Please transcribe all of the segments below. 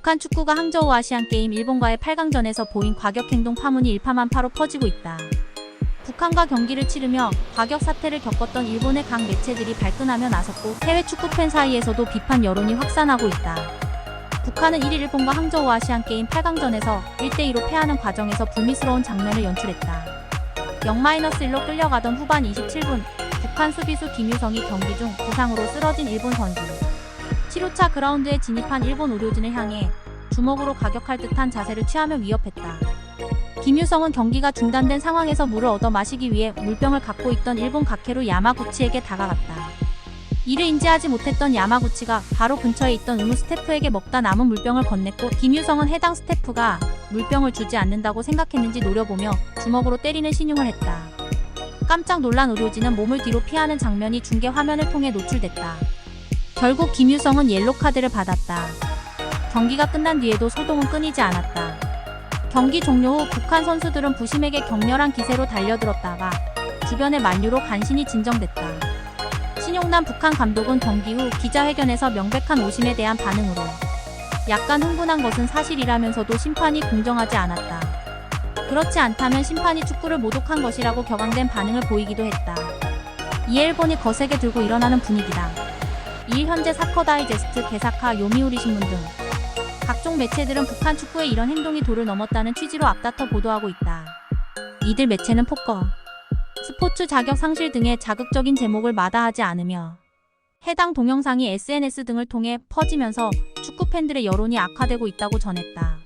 북한 축구가 항저우 아시안게임 일본과의 8강전에서 보인 과격행동 파문이 일파만파로 퍼지고 있다. 북한과 경기를 치르며 과격 사태를 겪었던 일본의 각 매체들이 발끈하며 나섰고 해외 축구팬 사이에서도 비판 여론이 확산하고 있다. 북한은 1일 일본과 항저우 아시안게임 8강전에서 1대2로 패하는 과정에서 불미스러운 장면을 연출했다. 0-1로 끌려가던 후반 27분 북한 수비수 김유성이 경기 중 부상으로 쓰러진 일본 선수. 치료차 그라운드에 진입한 일본 의료진을 향해 주먹으로 가격할 듯한 자세를 취하며 위협했다. 김유성은 경기가 중단된 상황에서 물을 얻어 마시기 위해 물병을 갖고 있던 일본 가케루 야마구치에게 다가갔다. 이를 인지하지 못했던 야마구치가 바로 근처에 있던 의무 스태프에게 먹다 남은 물병을 건넸고 김유성은 해당 스태프가 물병을 주지 않는다고 생각했는지 노려보며 주먹으로 때리는 신용을 했다. 깜짝 놀란 의료진은 몸을 뒤로 피하는 장면이 중계 화면을 통해 노출됐다. 결국 김유성은 옐로 카드를 받았다. 경기가 끝난 뒤에도 소동은 끊이지 않았다. 경기 종료 후 북한 선수들은 부심에게 격렬한 기세로 달려들었다가 주변의 만류로 간신히 진정됐다. 신용남 북한 감독은 경기 후 기자회견에서 명백한 오심에 대한 반응으로 약간 흥분한 것은 사실이라면서도 심판이 공정하지 않았다. 그렇지 않다면 심판이 축구를 모독한 것이라고 격앙된 반응을 보이기도 했다. 이에 일본이 거세게 들고 일어나는 분위기다. 이일 현재 사커 다이제스트, 게사카, 요미우리 신문 등 각종 매체들은 북한 축구의 이런 행동이 도를 넘었다는 취지로 앞다퉈 보도하고 있다. 이들 매체는 포커, 스포츠 자격 상실 등의 자극적인 제목을 마다하지 않으며 해당 동영상이 SNS 등을 통해 퍼지면서 축구 팬들의 여론이 악화되고 있다고 전했다.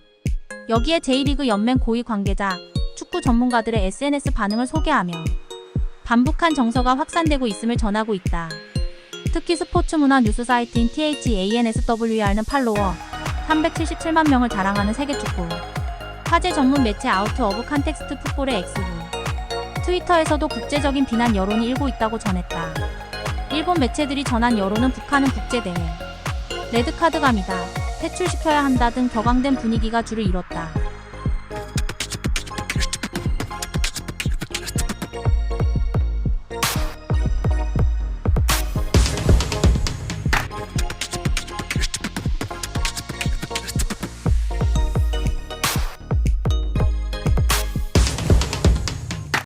여기에 J리그 연맹 고위 관계자, 축구 전문가들의 SNS 반응을 소개하며 반북한 정서가 확산되고 있음을 전하고 있다. 특히 스포츠 문화 뉴스 사이트인 THANSWR는 팔로워 377만 명을 자랑하는 세계 축구. 화제 전문 매체 아우트 오브 컨텍스트 풋볼의 엑스부. 트위터에서도 국제적인 비난 여론이 일고 있다고 전했다. 일본 매체들이 전한 여론은 북한은 국제대회. 레드카드감이다. 퇴출시켜야 한다 등 격앙된 분위기가 줄을 이뤘다.